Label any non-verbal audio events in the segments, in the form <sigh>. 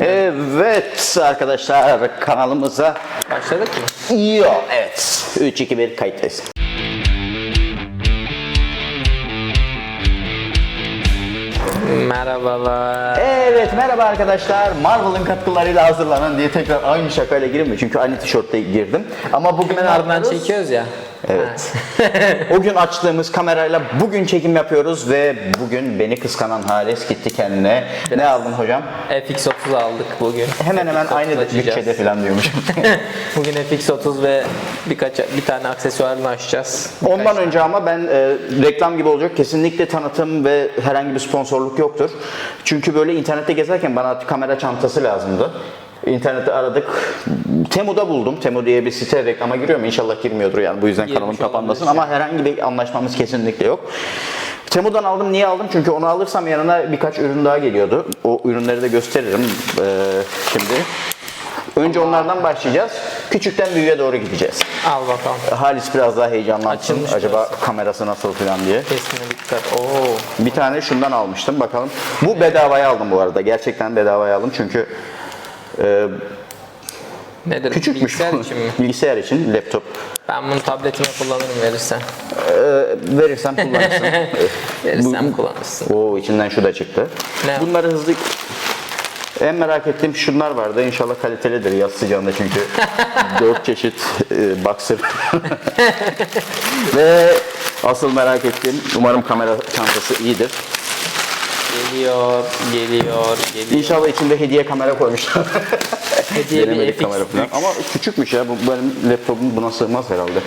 Evet arkadaşlar kanalımıza Başladık mı? Yok evet 3 2 1 kayıttayız. Merhabalar. Evet merhaba arkadaşlar. Marvel'ın katkılarıyla hazırlanan diye tekrar aynı şakayla girme çünkü aynı tişörtle girdim. Ama bugün Hemen ardından yapıyoruz? çekiyoruz ya. Evet. <laughs> o gün açtığımız kamerayla bugün çekim yapıyoruz ve bugün beni kıskanan Hales gitti kendine. Ne aldın hocam? FX30 aldık bugün. Hemen hemen FX30 aynı bütçede falan diyormuş. <laughs> Bugün FX30 ve birkaç bir tane aksesuarını açacağız. Ondan önce ama ben e, reklam gibi olacak. Kesinlikle tanıtım ve herhangi bir sponsorluk yoktur. Çünkü böyle internette gezerken bana kamera çantası lazımdı. İnternette aradık. Temu'da buldum. Temu diye bir site reklama giriyor mu? İnşallah girmiyordur yani. Bu yüzden kanalım kapanmasın. Ama herhangi bir anlaşmamız kesinlikle yok. Temu'dan aldım. Niye aldım? Çünkü onu alırsam yanına birkaç ürün daha geliyordu. O ürünleri de gösteririm e, şimdi. Önce onlardan başlayacağız. Küçükten büyüğe doğru gideceğiz. Al bakalım. Halis biraz daha heyecanlansın. Açılmış Acaba kamerası nasıl falan diye. Kesmine dikkat. Oo. Bir tane şundan almıştım bakalım. Bu bedavaya aldım bu arada. Gerçekten bedavaya aldım çünkü e, Nedir? küçükmüş. Bilgisayar için mi? <laughs> Bilgisayar için laptop. Ben bunu tabletime kullanırım verirsen. E, verirsem <laughs> kullanırsın. Verirsen kullanırsın. Oo içinden şu da çıktı. Ne? Bunları hızlı en merak ettiğim şunlar vardı. İnşallah kalitelidir yaz sıcağında çünkü <laughs> dört çeşit e, boxer. Ve asıl merak ettiğim umarım kamera çantası iyidir. Geliyor, geliyor, geliyor. İnşallah içinde hediye kamera koymuşlar. Hediye bir FX kamera falan. Ama küçükmüş ya. Bu benim laptopum buna sığmaz herhalde.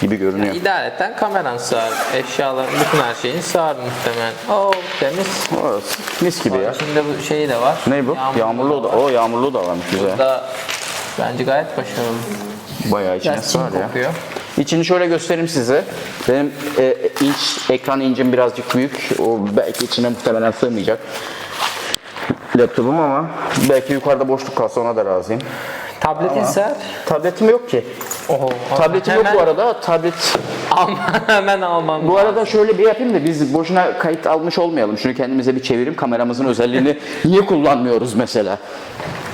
Gibi görünüyor. İdaretten kameran sığar. Eşyaların, bütün her şeyin sığar muhtemelen. Oo temiz. Orası mis gibi ya. Şimdi bu şeyi de var. Ne bu? Yağmurlu da. O yağmurlu da varmış güzel. Da bence gayet başarılı. Bayağı içine sığar ya. kokuyor. İçini şöyle göstereyim size. Benim e, inç, ekran incim birazcık büyük. O belki içine muhtemelen sığmayacak. Laptopum ama belki yukarıda boşluk kalsa ona da razıyım. Tabletin sığar. Tabletim yok ki. Oho. Tabletim yok bu arada. Tablet Alman, <laughs> hemen Alman. Bu arada şöyle bir yapayım da biz boşuna kayıt almış olmayalım. Şunu kendimize bir çevireyim. Kameramızın özelliğini <laughs> niye kullanmıyoruz mesela?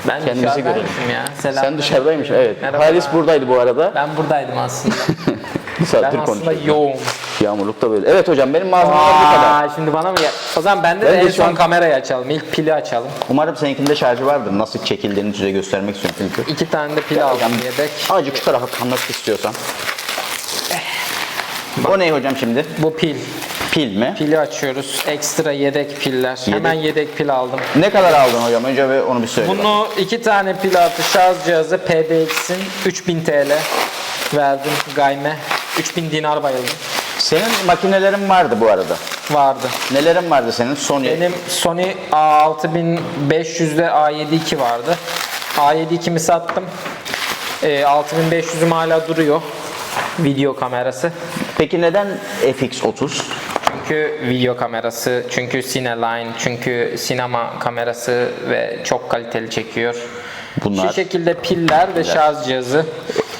Ben kendimizi dışarıdaymışım ya. Selam. Sen dışarıdaymış. Evet. Merhaba. Halis buradaydı bu arada. Ben buradaydım aslında. <laughs> Bir ben saattir aslında konuşuyoruz. yoğum. Yağmurluk da böyle. Evet hocam benim malzemeler bu kadar. Aa, şimdi bana mı ya? O zaman bende Ben de en şu son an- kamerayı açalım. İlk pili açalım. Umarım seninkinde şarjı vardır. Nasıl çekildiğini size göstermek istiyorum çünkü. İki tane de pil aldım yedek. Azıcık şu tarafa kanmak istiyorsan. O ne hocam şimdi? Bu pil. Pil mi? Pili açıyoruz. Ekstra yedek piller. Hemen yedek pil aldım. Ne kadar aldın hocam? Önce bir onu bir söyle. Bunu iki tane pil artı şarj cihazı PDX'in 3000 TL verdim gayme. 3000 dinar bayıldım. Senin makinelerin vardı bu arada. Vardı. Nelerin vardı senin? Sony. Benim Sony A6500'de A7 II vardı. A7 II'mi sattım. Ee, 6500'üm hala duruyor. Video kamerası. Peki neden FX30? Çünkü video kamerası, çünkü Cineline, çünkü sinema kamerası ve çok kaliteli çekiyor. Bunlar- Şu şekilde piller ve şarj cihazı.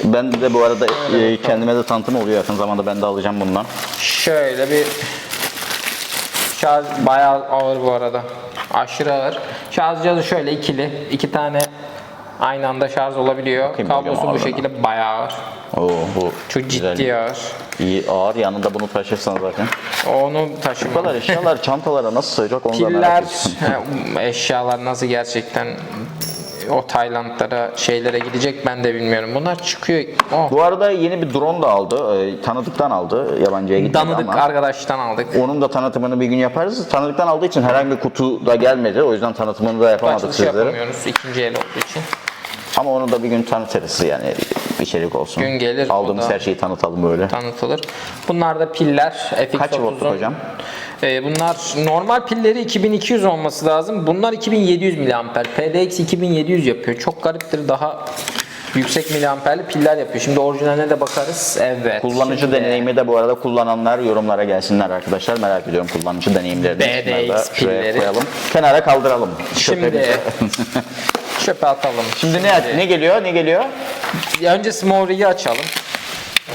Ben de bu arada e, kendime de tanıtım oluyor yakın zamanda ben de alacağım bundan. Şöyle bir şarj bayağı ağır bu arada. Aşırı ağır. Şarj cihazı şöyle ikili. iki tane aynı anda şarj olabiliyor. Bakayım Kablosu bu şekilde bayağı ağır. Oo bu Çok güzel. ciddi ağır. İyi ağır yanında bunu taşırsan zaten. Onu Bu kadar <laughs> eşyalar çantalara nasıl sığacak onu da merak Piller, ediyorum. he, eşyalar nasıl gerçekten o Taylandlara şeylere gidecek ben de bilmiyorum. Bunlar çıkıyor. Oh, Bu arada yeni bir drone da aldı. E, tanıdıktan aldı. Yabancıya gitmedi danıdık ama. arkadaştan aldık. Onun da tanıtımını bir gün yaparız. Tanıdıktan aldığı için herhangi bir kutu da gelmedi. O yüzden tanıtımını da yapamadık Açılış sizlere. yapamıyoruz ikinci el olduğu için. Ama onu da bir gün tanıtırız yani içerik olsun. Gün gelir, Aldığımız her şeyi tanıtalım böyle. tanıtılır. Bunlar da piller. FX30'un. Kaç voltluk hocam? Ee, bunlar normal pilleri 2200 olması lazım. Bunlar 2700 miliamper. PDX 2700 yapıyor. Çok gariptir. Daha yüksek miliamperli piller yapıyor. Şimdi orijinaline de bakarız. Evet. Kullanıcı Şimdi deneyimi de bu arada kullananlar yorumlara gelsinler arkadaşlar. Merak ediyorum kullanıcı deneyimlerini. BDX pilleri. koyalım. Kenara kaldıralım. Şimdi. <laughs> çöpe atalım. Şimdi ne ne geliyor? Ne geliyor? Önce Smori'yi açalım.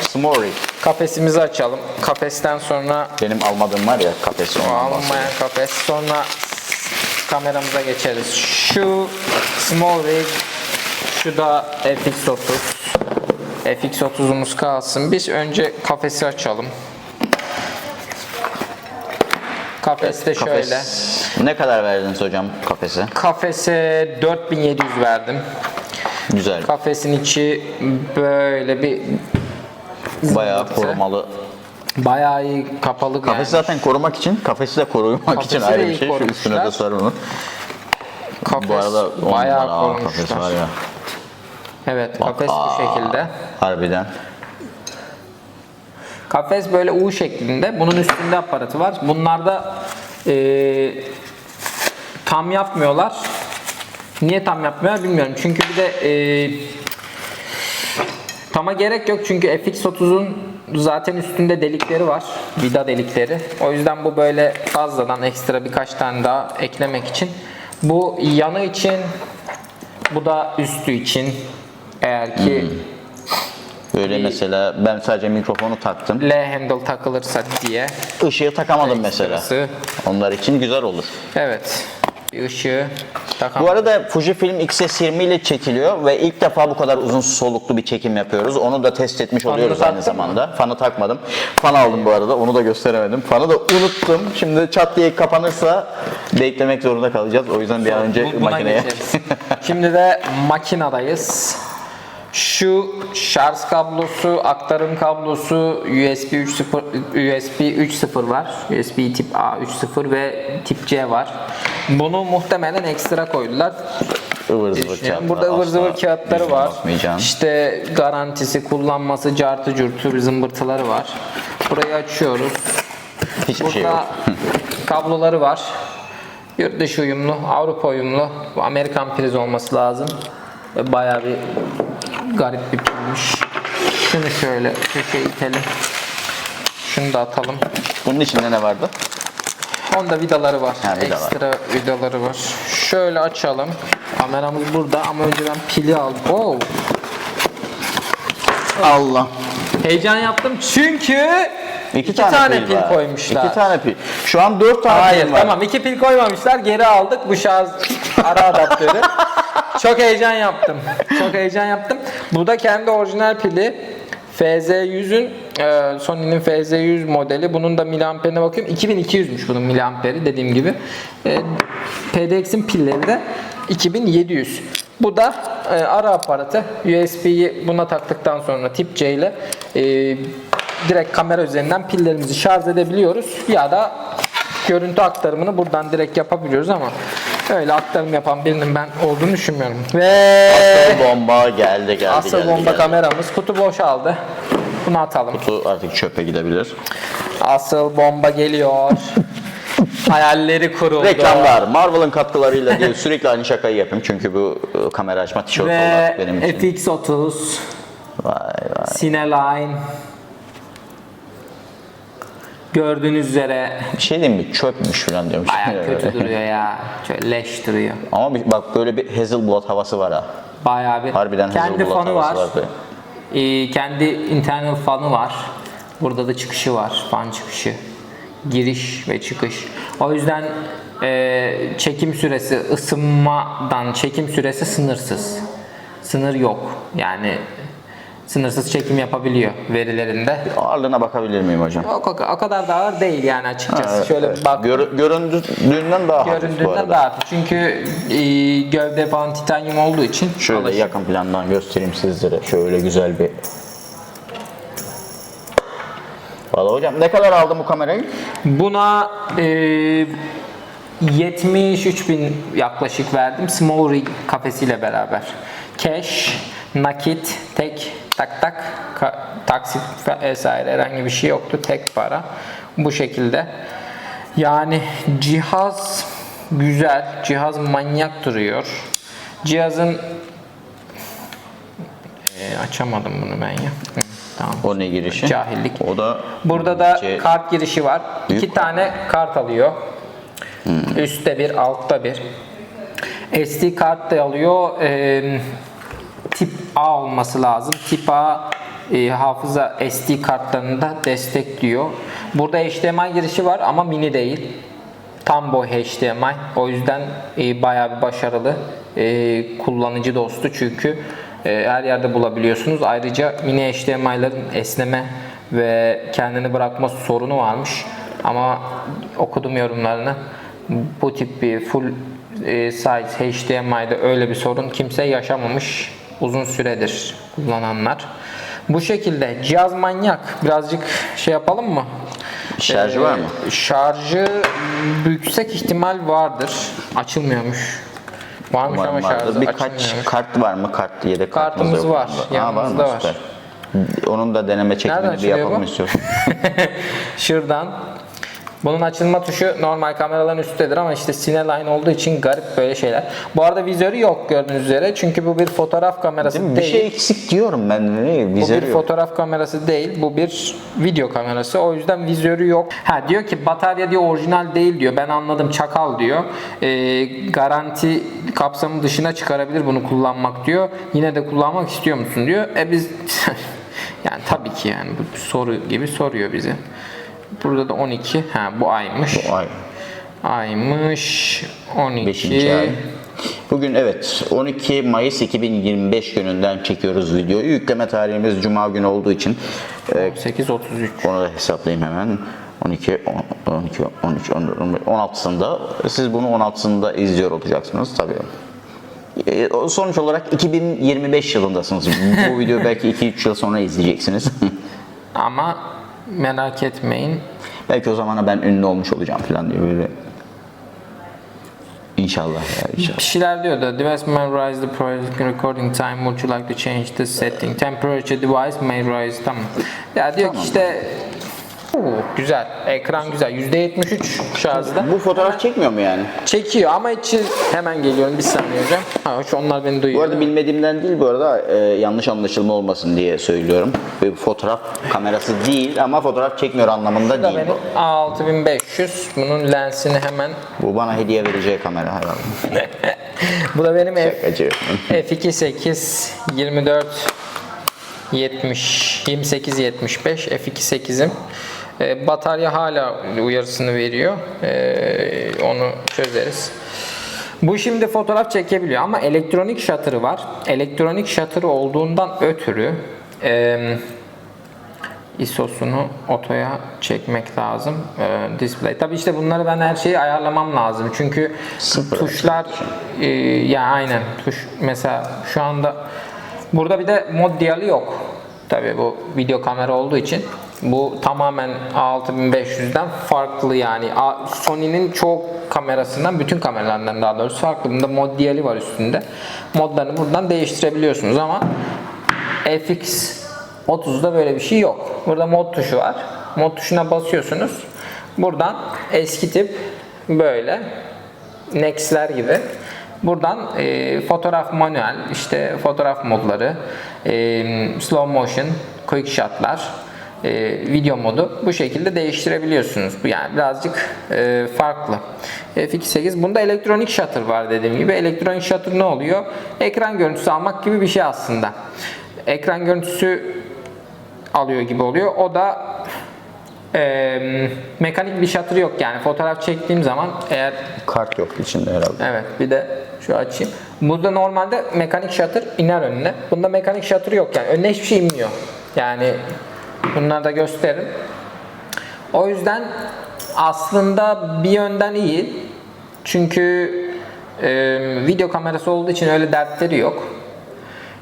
Smori. Kafesimizi açalım. Kafesten sonra Benim almadığım var ya kafesi ondan bahsediyorum. alınmayan kafes. Sonra kameramıza geçeriz. Şu Small Rig, şu da FX30. FX30'umuz kalsın. Biz önce kafesi açalım. Kafes de şöyle. Kafes. Ne kadar verdiniz hocam kafese? Kafese 4700 verdim. Güzel. Kafesin içi böyle bir Bayağı zımbırtı. korumalı. Bayağı iyi kapalı yani. Kafesi zaten korumak için, kafesi de korumak Kafesi için ayrı bir şey. Şu üstüne de korumuşlar. sar onu. Kafes Bu arada bayağı numara, aa, kafes korumuşlar. var ya. Evet, kafes bu şekilde. Harbiden. Kafes böyle U şeklinde. Bunun üstünde aparatı var. Bunlarda eee, tam yapmıyorlar. Niye tam yapmıyorlar bilmiyorum. Çünkü bir de eee tama gerek yok. Çünkü FX30'un zaten üstünde delikleri var. Vida delikleri. O yüzden bu böyle fazladan ekstra birkaç tane daha eklemek için. Bu yanı için bu da üstü için. Eğer ki Böyle mesela ben sadece mikrofonu taktım. L handle takılırsa diye. Işığı takamadım mesela. Ekstrası. Onlar için güzel olur. Evet. Bir ışığı Bu takalım. arada Fujifilm X-S20 ile çekiliyor ve ilk defa bu kadar uzun soluklu bir çekim yapıyoruz. Onu da test etmiş oluyoruz aynı taktın mı? zamanda. Fanı takmadım. Fan aldım bu arada. Onu da gösteremedim. Fanı da unuttum. Şimdi çat diye kapanırsa beklemek zorunda kalacağız. O yüzden bir an önce Bu- buna makineye. geçeriz. Şimdi de makinadayız. Şu şarj kablosu, aktarım kablosu USB 3.0 USB 3.0 var. USB tip A 3.0 ve tip C var. Bunu muhtemelen ekstra koydular. ıvır zıvır kağıtlar. Burada ıvır zıvır kağıtları var. İşte garantisi, kullanması, cartı curtu zımbırtıları var. Burayı açıyoruz. Hiçbir şey yok. Burada <laughs> kabloları var. Yurt dışı uyumlu, Avrupa uyumlu. Amerikan priz olması lazım. Bayağı bir garip bir pilmiş. Şunu şöyle köşeye itelim. Şunu da atalım. Bunun içinde ne vardı? Onda vidaları var. Ha, vida var. Ekstra vidaları var. Şöyle açalım. Kameramız burada ama önce ben pili aldım. Oo, Allah. heyecan yaptım çünkü İki, iki tane, pil var. koymuşlar. İki tane pil. Şu an dört tane Hayır pil var. tamam iki pil koymamışlar geri aldık bu şarj ara adaptörü. Çok heyecan yaptım. Çok heyecan yaptım. Bu da kendi orijinal pili. FZ100'ün e, Sony'nin FZ100 modeli. Bunun da miliamperine bakıyorum. 2200'müş bunun miliamperi dediğim gibi. E, PDX'in pilleri de 2700. Bu da e, ara aparatı. USB'yi buna taktıktan sonra tip C ile e, direkt kamera üzerinden pillerimizi şarj edebiliyoruz. Ya da görüntü aktarımını buradan direkt yapabiliyoruz ama öyle aktarım yapan birinin ben olduğunu düşünmüyorum. Ve Asıl bomba geldi geldi asıl geldi. bomba geldi. kameramız kutu boşaldı. Bunu atalım. Bu artık çöpe gidebilir. Asıl bomba geliyor. Hayalleri kuruldu. Reklamlar, Marvel'ın katkılarıyla diye sürekli aynı şakayı yapayım çünkü bu e, kamera açma tişört Ve olarak benim için. FX30 Vay vay. Cineline Gördüğünüz üzere Bir şey diyeyim mi? Çöpmüş falan diyormuş. bayağı kötü duruyor ya. Şöyle leş duruyor. Ama bir- bak böyle bir Hazelblad havası var ha. Bayağı bir. Harbiden kendi Hazelblad fanı havası var. var. böyle. Ee, kendi internal fanı var. Burada da çıkışı var. Fan çıkışı. Giriş ve çıkış. O yüzden e, çekim süresi ısınmadan çekim süresi sınırsız. Sınır yok. Yani sınırsız çekim yapabiliyor verilerinde. Ağırlığına bakabilir miyim hocam? O, o- kadar da ağır değil yani açıkçası. Evet, Şöyle evet. bak Gör- göründüğünden daha göründüğünden daha hafif. Çünkü e, gövde falan titanyum olduğu için Şöyle alışık. yakın plandan göstereyim sizlere. Şöyle güzel bir Valla hocam ne kadar aldın bu kamerayı? Buna e, 73 bin yaklaşık verdim. Small rig kafesiyle beraber. Cash, nakit, tek tak tak taksit vesaire herhangi bir şey yoktu. Tek para. Bu şekilde. Yani cihaz güzel. Cihaz manyak duruyor. Cihazın E, açamadım bunu ben ya. Hı, tamam. O ne girişi? Cahillik. O da Burada da C- kart girişi var. Büyük İki tane kart alıyor. Hmm. Üstte bir, altta bir. SD kart da alıyor. Ee, tip A olması lazım. Tip A e, hafıza SD kartlarını da destekliyor. Burada HDMI girişi var ama mini değil. Tam boy HDMI. O yüzden e, bayağı bir başarılı. E, kullanıcı dostu çünkü e, her yerde bulabiliyorsunuz. Ayrıca mini HDMI'ların esneme ve kendini bırakma sorunu varmış. Ama okudum yorumlarını. Bu tip bir full e, size HDMI'de öyle bir sorun kimse yaşamamış uzun süredir kullananlar. Bu şekilde cihaz manyak. Birazcık şey yapalım mı? Şarjı var mı? Şarjı yüksek ihtimal vardır. Açılmıyormuş. Varmış ama Var, şarjı vardı. Birkaç kart var mı? Kart yedek kartımız var, mu? yanımızda var. süper. Onun da deneme çekimini bir yapalım bu? istiyorsun. <laughs> Şuradan. Bunun açılma tuşu normal kameraların üstündedir ama işte Cineline olduğu için garip böyle şeyler. Bu arada vizörü yok gördüğünüz üzere. Çünkü bu bir fotoğraf kamerası Değil değil. Bir şey eksik diyorum ben. Ne? Bu Vizörü bir yok. fotoğraf kamerası değil, bu bir video kamerası. O yüzden vizörü yok. Ha diyor ki batarya diyor orijinal değil diyor. Ben anladım çakal diyor. Ee, garanti kapsamı dışına çıkarabilir bunu kullanmak diyor. Yine de kullanmak istiyor musun diyor. E biz <laughs> yani tabii ki yani bu soru gibi soruyor bize. Burada da 12. Ha bu aymış. Ay, Aymış 12. 5. ay. Bugün evet 12 Mayıs 2025 gününden çekiyoruz videoyu. Yükleme tarihimiz Cuma günü olduğu için e, 8 33. onu da hesaplayayım hemen. 12, 10, 12, 13, 14, 15, 16'sında. Siz bunu 16'sında izliyor olacaksınız tabii. E, Sonuç olarak 2025 yılındasınız. Bu videoyu belki 2-3 yıl sonra izleyeceksiniz. <laughs> Ama merak etmeyin. belki o zamana ben ünlü olmuş olacağım falan diye böyle. İnşallah ya inşallah. Bir şeyler diyor da device may rise the project recording time would you like to change the setting temperature device may rise tamam ya diyor ki işte güzel ekran güzel %73 şarjda Bu fotoğraf çekmiyor mu yani? çekiyor ama içi hemen geliyorum bir saniye hocam ha şu onlar beni Bu duyuyor arada bilmediğimden değil bu arada e, yanlış anlaşılma olmasın diye söylüyorum. Bir fotoğraf kamerası değil ama fotoğraf çekmiyor anlamında Bu da değil benim bu. A6500 bunun lensini hemen Bu bana hediye vereceği kamera herhalde. <laughs> bu da benim F, Şakacı. F2.8 24 70 28 75 F2.8'im. E, batarya hala uyarısını veriyor. E, onu çözeriz. Bu şimdi fotoğraf çekebiliyor ama elektronik shutter'ı var. Elektronik shutter'ı olduğundan ötürü e, ISO'sunu otoya çekmek lazım. Ee, display. Tabii işte bunları ben her şeyi ayarlamam lazım. Çünkü Sıfır tuşlar e, ya aynen tuş mesela şu anda burada bir de mod diyali yok. Tabii bu video kamera olduğu için bu tamamen A6500'den farklı yani Sony'nin çoğu kamerasından bütün kameralarından daha doğrusu farklı. Bunda mod diyali var üstünde. Modlarını buradan değiştirebiliyorsunuz ama FX 30'da böyle bir şey yok. Burada mod tuşu var. Mod tuşuna basıyorsunuz. Buradan eski tip böyle Next'ler gibi. Buradan e, fotoğraf manuel, işte fotoğraf modları, e, slow motion, quick shot'lar, e, video modu bu şekilde değiştirebiliyorsunuz. Bu yani birazcık e, farklı. F2.8 bunda elektronik shutter var dediğim gibi. Elektronik shutter ne oluyor? Ekran görüntüsü almak gibi bir şey aslında. Ekran görüntüsü alıyor gibi oluyor. O da e, mekanik bir shutter yok yani fotoğraf çektiğim zaman eğer Kart yok içinde herhalde. Evet bir de şu açayım. Burada normalde mekanik shutter iner önüne. Bunda mekanik shutter yok yani önüne hiçbir şey inmiyor. Yani bunları da gösteririm. O yüzden aslında bir yönden iyi. Çünkü e, video kamerası olduğu için öyle dertleri yok.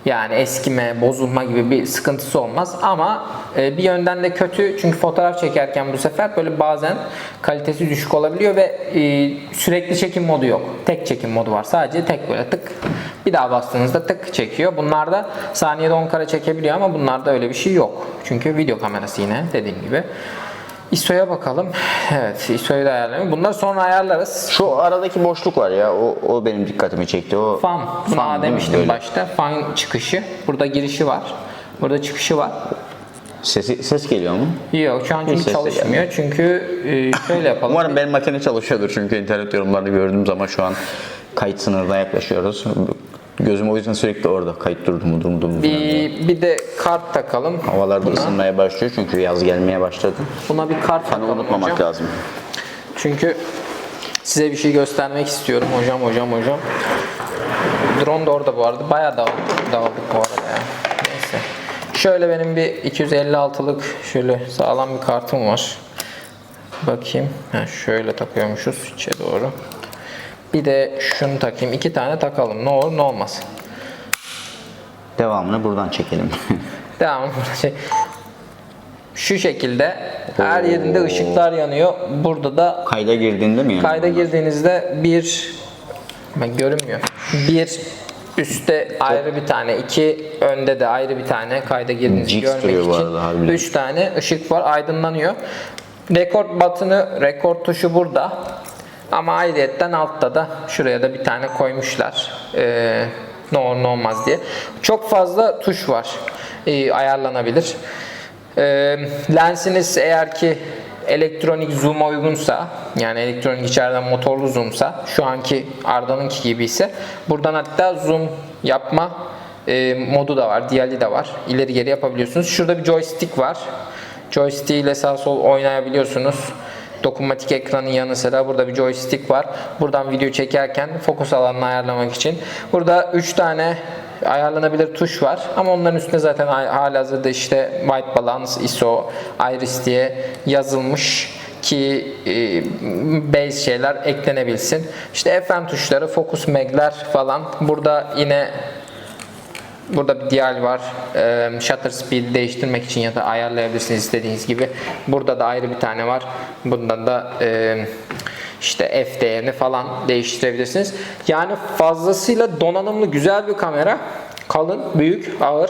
Yani eskime, bozulma gibi bir sıkıntısı olmaz ama e, bir yönden de kötü çünkü fotoğraf çekerken bu sefer böyle bazen kalitesi düşük olabiliyor ve e, sürekli çekim modu yok. Tek çekim modu var. Sadece tek böyle tık bir daha bastığınızda tık çekiyor. Bunlarda saniyede 10 kare çekebiliyor ama bunlarda öyle bir şey yok. Çünkü video kamerası yine dediğim gibi. ISO'ya bakalım. Evet, ISO'yu da ayarlayalım. Bunları sonra ayarlarız. Şu aradaki boşluk var ya o, o benim dikkatimi çekti. O Fan. Buna Fan mi? demiştim Böyle. başta. Fan çıkışı. Burada girişi var. Burada çıkışı var. Sesi, ses geliyor mu? Yok şu an çünkü çalışmıyor. Çünkü e, şöyle yapalım. Umarım benim makine çalışıyordur çünkü internet yorumlarını gördüğüm zaman şu an kayıt sınırına yaklaşıyoruz. Gözüm o yüzden sürekli orada. Kayıt durdu mu durdu mu falan diye. bir, bir de kart takalım. Havalar da buna. ısınmaya başlıyor çünkü yaz gelmeye başladı. Buna bir kart Fanı takalım unutmamak hocam. lazım. Çünkü Size bir şey göstermek istiyorum hocam hocam hocam. Drone da orada bu arada. Bayağı dağıldık, dağıldık bu arada ya. Neyse. Şöyle benim bir 256'lık şöyle sağlam bir kartım var. Bakayım. Ha, şöyle takıyormuşuz içe doğru. Bir de şunu takayım. İki tane takalım. Ne olur ne olmaz. Devamını buradan çekelim. <laughs> Devam. Şey, şu şekilde her yerinde ışıklar yanıyor. Burada da Kayda girdiğinde mi yani? kayda girdiğinizde bir görünmüyor. Bir üstte ayrı bir tane, iki önde de ayrı bir tane kayda girdiğinizi görmek için. arada harbiden. Üç tane ışık var, aydınlanıyor. Rekord batını, rekord tuşu burada. Ama ayrıyetten altta da şuraya da bir tane koymuşlar. Ee, ne olur ne olmaz diye. Çok fazla tuş var. Ee, ayarlanabilir. Ee, lensiniz eğer ki elektronik zoom'a uygunsa yani elektronik içeriden motorlu zoomsa şu anki Arda'nınki gibi ise buradan hatta zoom yapma e, modu da var. Diğerli de var. İleri geri yapabiliyorsunuz. Şurada bir joystick var. Joystick ile sağ sol oynayabiliyorsunuz. Dokunmatik ekranın yanı sıra burada bir joystick var. Buradan video çekerken fokus alanını ayarlamak için. Burada 3 tane ayarlanabilir tuş var. Ama onların üstünde zaten halihazırda işte white balance, ISO, iris diye yazılmış ki e, base şeyler eklenebilsin. İşte FM tuşları, focus mag'ler falan. Burada yine Burada bir dial var. Shutter speed değiştirmek için ya da ayarlayabilirsiniz istediğiniz gibi. Burada da ayrı bir tane var. Bundan da işte f değerini falan değiştirebilirsiniz. Yani fazlasıyla donanımlı güzel bir kamera. Kalın, büyük, ağır.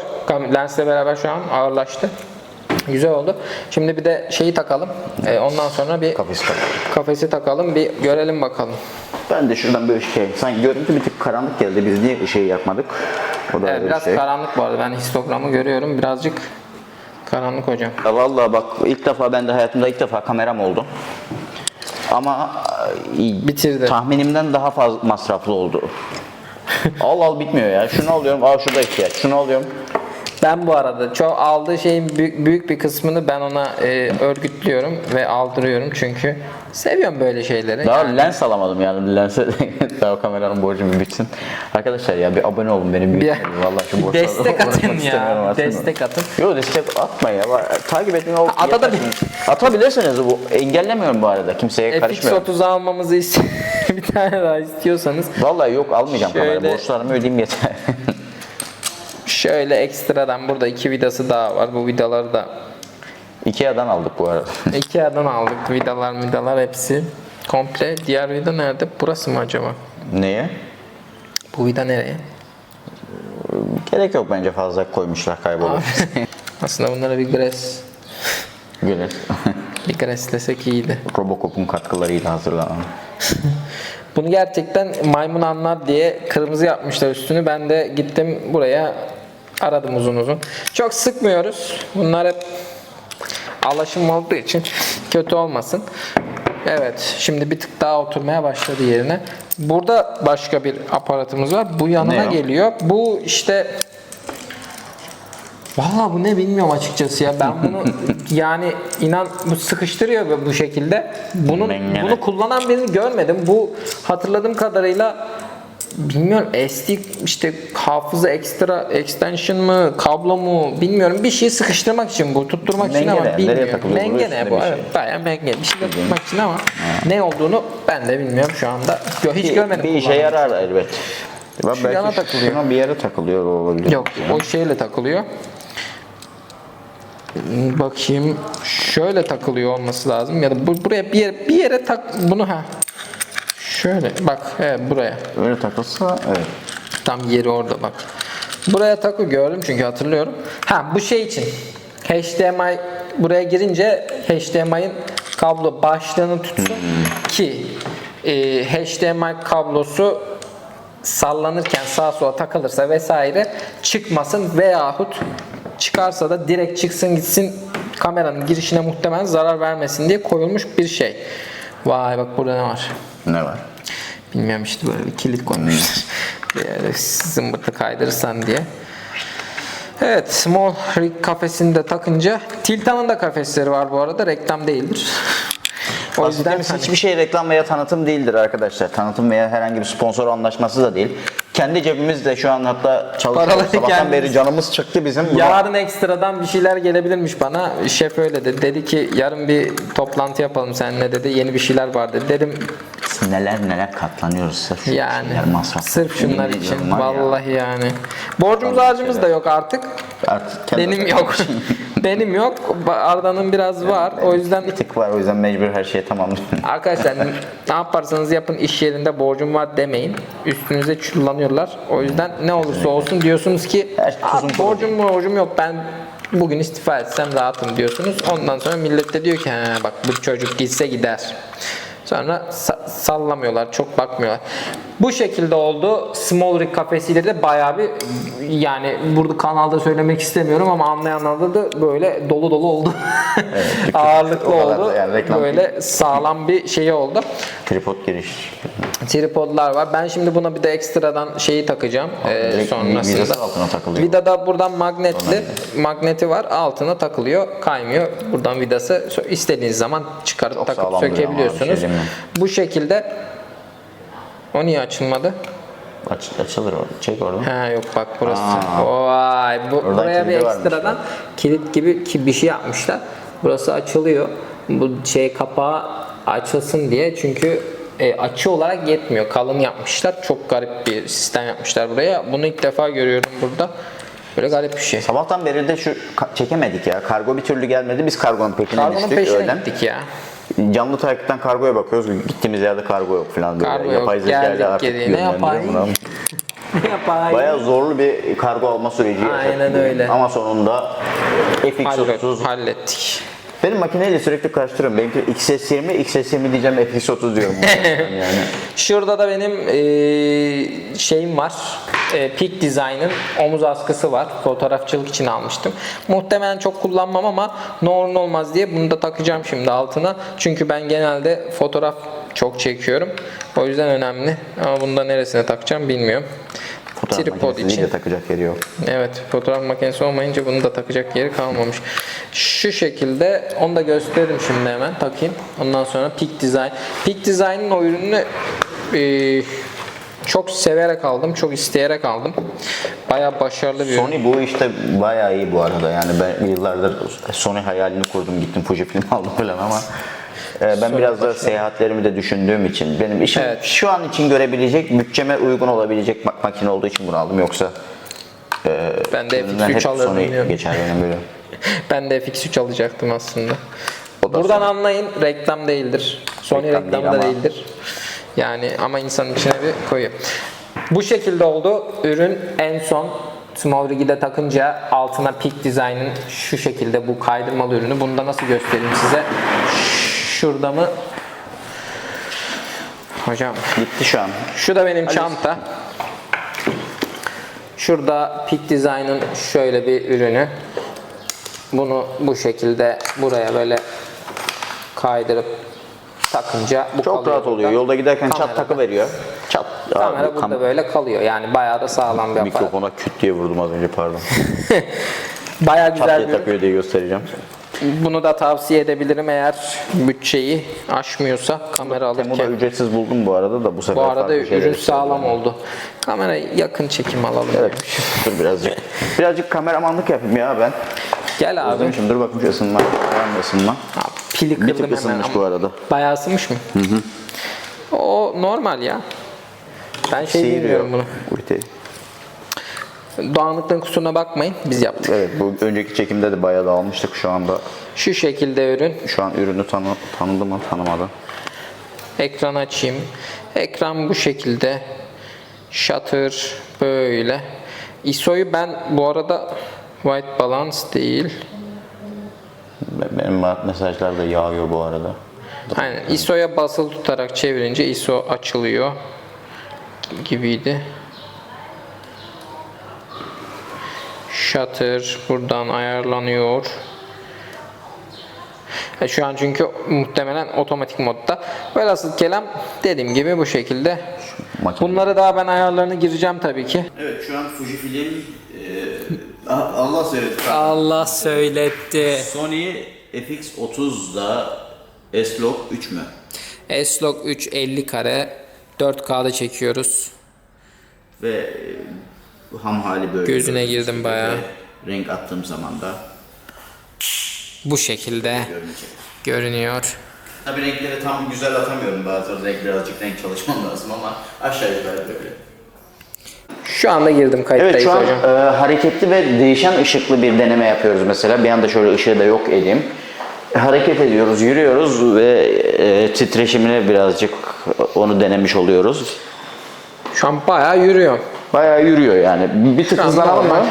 Lensle beraber şu an ağırlaştı. Güzel oldu. Şimdi bir de şeyi takalım. Ee, ondan sonra bir Kafes tak. kafesi takalım. Bir görelim bakalım. Ben de şuradan böyle şey, sanki görüntü bir tık karanlık geldi. Biz niye şey yapmadık? O da Evet, biraz şey. karanlık bu arada. Ben histogramı görüyorum. Birazcık karanlık hocam. Ya Vallahi bak ilk defa ben de hayatımda ilk defa kameram oldu. Ama e, Bitirdi. tahminimden daha fazla masraflı oldu. <laughs> al al bitmiyor ya. Şunu alıyorum. Aa şurada ihtiyaç. Şunu alıyorum. Ben bu arada çok aldığı şeyin büyük, büyük bir kısmını ben ona e, örgütlüyorum ve aldırıyorum çünkü seviyorum böyle şeyleri. Daha Yani lens alamadım yani. Lense <laughs> daha kameranın borcum bir bitsin. Arkadaşlar ya bir abone olun benim bir. Vallahi şu borçlarla <laughs> destek atın ya. Destek atın. Yok destek atmayın ya. Takip etmeyi o Ata da. Atabilirsiniz bu. Engellemiyorum bu arada. Kimseye karışmıyorum. FX30 almamızı ist- <laughs> bir tane daha istiyorsanız Vallahi yok almayacağım Şöyle- kamera. Borçlarımı ödeyeyim yeter. Şöyle ekstradan burada iki vidası daha var. Bu vidaları da Ikea'dan aldık bu arada. <laughs> Ikea'dan aldık. Vidalar vidalar hepsi. Komple. Diğer vida nerede? Burası mı acaba? Neye? Bu vida nereye? Gerek yok bence fazla koymuşlar kaybolur. <laughs> Aslında bunlara bir gres, Güler. <laughs> bir greslesek iyiydi. Robocop'un katkılarıyla hazırlanan. Bunu gerçekten maymun anlar diye kırmızı yapmışlar üstünü. Ben de gittim buraya aradım uzun uzun. Çok sıkmıyoruz. Bunlar hep alaşım olduğu için kötü olmasın. Evet, şimdi bir tık daha oturmaya başladı yerine. Burada başka bir aparatımız var. Bu yanına geliyor. Bu işte Vallahi bu ne bilmiyorum açıkçası ya. Ben bunu <laughs> yani inan bu sıkıştırıyor bu- şekilde. Bunun bunu kullanan birini görmedim. Bu hatırladığım kadarıyla bilmiyorum SD işte hafıza ekstra extension mı kablo mu bilmiyorum bir şeyi sıkıştırmak için bu tutturmak için Mengene, ama nereye bilmiyorum. Mengene bu bir şey. evet bayağı mengene bir şey de tutmak için ama ne olduğunu ben de bilmiyorum şu anda. Yo, Hiç Bir, görmedim. bir işe yarar elbet. Bak Şu yana takılıyor. Şuna bir yere takılıyor olabilir. Yok o şeyle takılıyor. Bakayım şöyle takılıyor olması lazım ya da bu, buraya bir yere, bir yere tak bunu ha. Şöyle bak evet buraya. Öyle takılsa evet. Tam yeri orada bak. Buraya takı gördüm çünkü hatırlıyorum. Ha bu şey için. HDMI buraya girince HDMI'nin kablo başlığını tutsun ki e, HDMI kablosu sallanırken sağa sola takılırsa vesaire çıkmasın veyahut çıkarsa da direkt çıksın gitsin kameranın girişine muhtemelen zarar vermesin diye koyulmuş bir şey. Vay bak burada ne var? Ne var? Bilmiyorum işte böyle bir kilit koymuşlar. Böyle zımbırtı kaydırırsan diye. Evet, Small Rig kafesini de takınca Tilta'nın da kafesleri var bu arada. Reklam değildir. O yüzden hani- hiçbir şey reklam veya tanıtım değildir arkadaşlar. Tanıtım veya herhangi bir sponsor anlaşması da değil. Kendi cebimizde şu an hatta çalışıyoruz. Paraları Sabahtan kendimiz- beri canımız çıktı bizim. Yarın ekstradan bir şeyler gelebilirmiş bana. Şef öyle dedi. Dedi ki yarın bir toplantı yapalım seninle dedi. Yeni bir şeyler var dedi. Dedim neler neler katlanıyoruz sırf şu yani şeyler, masraf. sırf şunlar Yemin için. ediyorum var ya. Vallahi yani. Borcumuz harcımız da yok artık. Artık kendi- Benim yok. <laughs> Benim yok. Arda'nın biraz var. O yüzden bir tık var o yüzden mecbur her şeye tamam. <laughs> Arkadaşlar ne yaparsanız yapın iş yerinde borcum var demeyin. Üstünüze çullanıyorlar. O yüzden ne olursa olsun diyorsunuz ki şey "Aa, tuzun borcum borcum yok ben bugün istifa etsem rahatım diyorsunuz. Ondan sonra millet de diyor ki "He, bak bu çocuk gitse gider. Sonra sa- sallamıyorlar, çok bakmıyorlar. Bu şekilde oldu. Small Rig kafesiyle de bayağı bir yani burada kanalda söylemek istemiyorum ama anlayanlarda da böyle dolu dolu oldu. <laughs> Ağırlıklı o kadar oldu. yani reklam böyle sağlam bir şey oldu. Tripod giriş. Tripodlar var. Ben şimdi buna bir de ekstradan şeyi takacağım ee, direkt sonrasında. vidası altına takılıyor. Vida da buradan magnetli, magneti var. Altına takılıyor, kaymıyor. Buradan vidası istediğiniz zaman çıkarıp Çok takıp şey sökebiliyorsunuz. diyeyim mi? Bu şekilde o niye açılmadı? Aç, açılır orada. Çek oradan. Ha yok bak burası. Aa. Vay bu, Oradan buraya bir kilidi varmış ekstradan kilit gibi ki bir şey yapmışlar. Burası açılıyor. Bu şey kapağı açılsın diye çünkü e, açı olarak yetmiyor. Kalın yapmışlar. Çok garip bir sistem yapmışlar buraya. Bunu ilk defa görüyorum burada. Böyle garip bir şey. Sabahtan beri de şu çekemedik ya. Kargo bir türlü gelmedi. Biz kargonun peşine Kargonun düştük peşine öğlen. gittik ya. Canlı takipten kargoya bakıyoruz. Gittiğimiz yerde kargo yok falan böyle. Kargo yok. Yapay zekayla Geldik artık. Ne. <laughs> Ne yapayım? Bayağı zorlu bir kargo alma süreci Aynen bugün. öyle. Ama sonunda Hallet- FX30 hallettik. Benim makineyle sürekli karıştırıyorum. Benimki XS20, XS20 diyeceğim FX30 diyorum. <laughs> yani. Şurada da benim eee, şeyim var. E, Peak Design'ın omuz askısı var. Fotoğrafçılık için almıştım. Muhtemelen çok kullanmam ama ne olur ne olmaz diye bunu da takacağım şimdi altına. Çünkü ben genelde fotoğraf çok çekiyorum. O yüzden önemli. Ama bunu da neresine takacağım bilmiyorum. Fotoğraf Tripod makinesi için. de takacak yeri yok. Evet, fotoğraf makinesi olmayınca bunu da takacak yeri kalmamış. Şu şekilde, onu da gösteririm şimdi hemen takayım. Ondan sonra Peak Design. Peak Design'ın o ürünü e, çok severek aldım, çok isteyerek aldım. Bayağı başarılı bir ürün. Sony bu işte bayağı iyi bu arada. Yani ben yıllardır Sony hayalini kurdum. Gittim Fujifilm <laughs> aldım falan ama e, ben biraz da seyahatlerimi de düşündüğüm için benim işim Evet. şu an için görebilecek, bütçeme uygun olabilecek mak- makine olduğu için bunu aldım. Yoksa Ben de ürünler hep FX3 alırdım geçer benim böyle. <laughs> Ben de FX3 alacaktım aslında. Buradan Sony. anlayın reklam değildir. Sony Reklam reklamı değil da ama- değildir. Yani ama insanın içine bir koyuyor. Bu şekilde oldu. Ürün en son Small Rig'i de takınca altına Peak Design'ın şu şekilde bu kaydırmalı ürünü. Bunu da nasıl göstereyim size? Şurada mı? Hocam Gitti şu an. şu da benim çanta. Şurada Peak Design'ın şöyle bir ürünü. Bunu bu şekilde buraya böyle kaydırıp takınca bu Çok rahat oluyor. burada. Yolda giderken çat Kamerada. takı veriyor. Çat. Kamera Abi, burada kam- böyle kalıyor. Yani bayağı da sağlam bir aparat. Mikrofona küt diye vurdum az önce pardon. <laughs> Bayağı Çat güzel diye bir takıyor diye göstereceğim. Bunu da tavsiye edebilirim eğer bütçeyi aşmıyorsa kamera Temu'da alırken. ücretsiz buldum bu arada da bu sefer Bu arada ürün sağlam oldu. Kamera yakın çekim alalım. Evet. Dur birazcık. Birazcık kameramanlık yapayım ya ben. Gel abi. Özlemişim. Dur bakmış ısınma. Var mı ısınma? Ha, pili Bir kırdım tık hemen ısınmış bu arada. Bayağı ısınmış mı? Hı hı. O normal ya. Ben şey Sıyırıyor. bilmiyorum bunu. Ülkeyi. Dağınıklığın kusuruna bakmayın. Biz yaptık. Evet bu önceki çekimde de bayağı dağılmıştık şu anda. Şu şekilde ürün. Şu an ürünü tanı, tanıdı mı tanımadı. Ekran açayım. Ekran bu şekilde. Shutter böyle. ISO'yu ben bu arada white balance değil. Be- Benim mesajlar da yağıyor bu arada. Aynen. ISO'ya basılı tutarak çevirince ISO açılıyor gibiydi. Shutter buradan ayarlanıyor. E, Şu an çünkü muhtemelen otomatik modda. Velhasıl kelam dediğim gibi bu şekilde. Makine. Bunları daha ben ayarlarını gireceğim tabii ki. Evet şu an Fujifilm e, Allah söyletti. Allah söyletti. Sony FX30'da S-Log 3 mü? S-Log 3 50 kare 4K'da çekiyoruz. Ve e, ham hali böyle. Gözüne girdim bayağı. Renk attığım zaman da Bu şekilde görünecek. görünüyor. Tabii renkleri tam güzel atamıyorum bazen renk birazcık renk çalışmam lazım ama aşağı yukarı böyle. Şu anda girdim kayıttayız Evet şu an hocam. e, hareketli ve değişen ışıklı bir deneme yapıyoruz mesela. Bir anda şöyle ışığı da yok edeyim. Hareket ediyoruz, yürüyoruz ve e, titreşimini birazcık onu denemiş oluyoruz. Şu an bayağı yürüyor. Bayağı yürüyor yani. Bir tık Şu an hızlanalım mı? normal.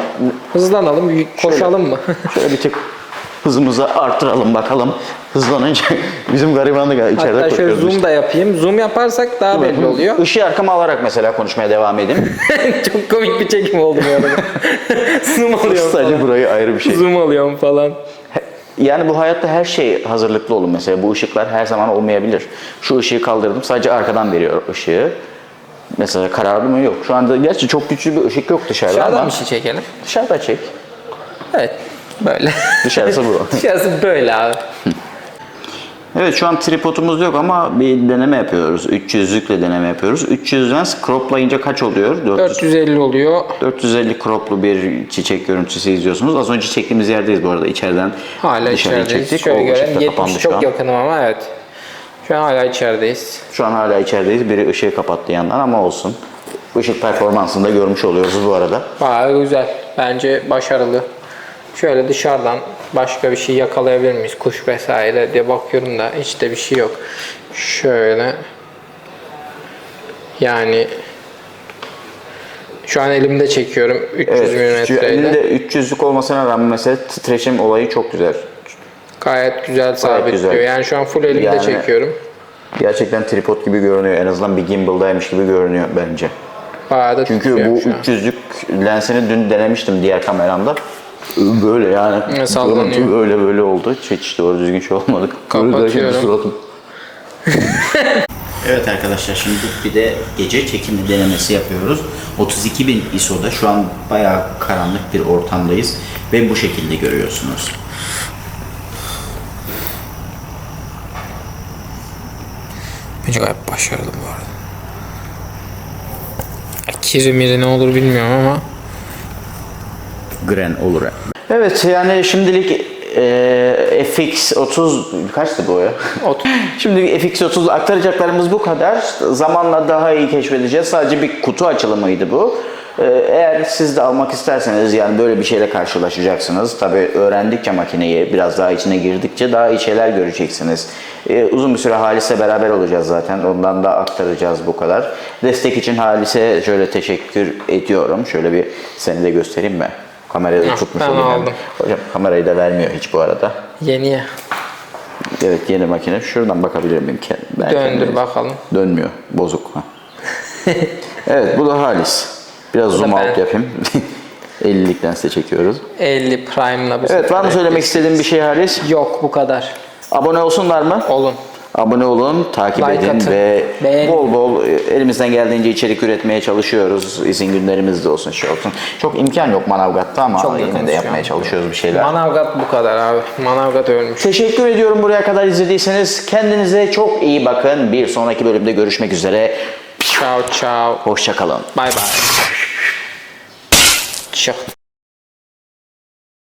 Hızlanalım, y- koşalım mı? <laughs> Şöyle bir tık hızımızı arttıralım bakalım. Hızlanınca <laughs> bizim garibanlık içeride Hatta şöyle koşuyoruz. zoom da yapayım. Zoom yaparsak daha belli oluyor. Işığı arkama alarak mesela konuşmaya devam edeyim. <laughs> Çok komik bir çekim oldu bu arada. zoom alıyorum Sadece falan. burayı ayrı bir şey. Zoom alıyorum falan. Yani bu hayatta her şey hazırlıklı olun mesela. Bu ışıklar her zaman olmayabilir. Şu ışığı kaldırdım sadece arkadan veriyor ışığı. Mesela kararlı mı? Yok. Şu anda gerçi çok güçlü bir ışık yok dışarıda Dışarıdan ama bir şey çekelim. dışarıda çek. Evet. Böyle. Dışarısı bu. <laughs> Dışarısı böyle abi. Evet şu an tripodumuz yok ama bir deneme yapıyoruz. 300'lükle deneme yapıyoruz. 300'den croplayınca kaç oluyor? 400, 450 oluyor. 450 croplu bir çiçek görüntüsü izliyorsunuz. Az önce çektiğimiz yerdeyiz bu arada. İçeriden Hala dışarıya içerideyiz. çektik. Şöyle O ışık görelim. da 70 kapandı şu çok yakınım ama evet. Şu an hala içerideyiz. Şu an hala içerideyiz. Biri ışığı kapattı yandan ama olsun. Işık performansını da görmüş oluyoruz bu arada. Bayağı güzel. Bence başarılı. Şöyle dışarıdan başka bir şey yakalayabilir miyiz? Kuş vesaire diye bakıyorum da hiç de bir şey yok. Şöyle. Yani şu an elimde çekiyorum 300 Evet, milimetreyle. elinde 300'lük olmasına rağmen mesela titreşim olayı çok güzel. Gayet güzel sabitliyor. güzel. Yani şu an full elimde Yani- çekiyorum. Gerçekten tripod gibi görünüyor. En azından bir gimbaldaymış gibi görünüyor bence. Bayağı da Çünkü tutuyor bu şu an. 300'lük lensini dün denemiştim diğer kameramda. Böyle yani. Evet, sallanıyor. Görüntü böyle böyle oldu. Hiç doğru düzgün şey olmadı. Böyle Kapatıyorum. suratım. <laughs> Evet arkadaşlar şimdi bir de gece çekimi denemesi yapıyoruz. 32.000 ISO'da şu an bayağı karanlık bir ortamdayız ve bu şekilde görüyorsunuz. Bence gayet başarılı bu arada. Kiri miri ne olur bilmiyorum ama Gren olur. Evet yani şimdilik e, FX30 kaçtı bu ya? <laughs> Şimdi FX30 aktaracaklarımız bu kadar. Zamanla daha iyi keşfedeceğiz. Sadece bir kutu açılımıydı bu. E, eğer siz de almak isterseniz yani böyle bir şeyle karşılaşacaksınız. Tabi öğrendikçe makineyi biraz daha içine girdikçe daha iyi şeyler göreceksiniz. E, uzun bir süre Halis'le beraber olacağız zaten. Ondan da aktaracağız bu kadar. Destek için Halis'e şöyle teşekkür ediyorum. Şöyle bir seni de göstereyim mi? Kamerayı da tutmuş ben olayım. yani. aldım. Hocam kamerayı da vermiyor hiç bu arada. yeni Evet yeni makine. Şuradan bakabilir miyim? Belki döndür kendiniz- bakalım. Dönmüyor. Bozuk. Evet bu da Halis. Biraz zoom ben. out yapayım. <laughs> 50'likten size çekiyoruz. 50 Prime'la bir Evet var mı söylemek istediğin bir şey Halis? Yok bu kadar. Abone olsunlar mı? Olun. Abone olun, takip Like edin atın, ve beğenin. bol bol e, elimizden geldiğince içerik üretmeye çalışıyoruz. İzin günlerimiz de olsun, şey olsun. Çok imkan yok Manavgat'ta ama Çok yine de yapmaya çalışıyoruz bir şeyler. Manavgat bu kadar abi. Manavgat ölmüş. Teşekkür ediyorum buraya kadar izlediyseniz. Kendinize çok iyi bakın. Bir sonraki bölümde görüşmek üzere. Ciao ciao. Hoşçakalın. Bye bye. Ciao.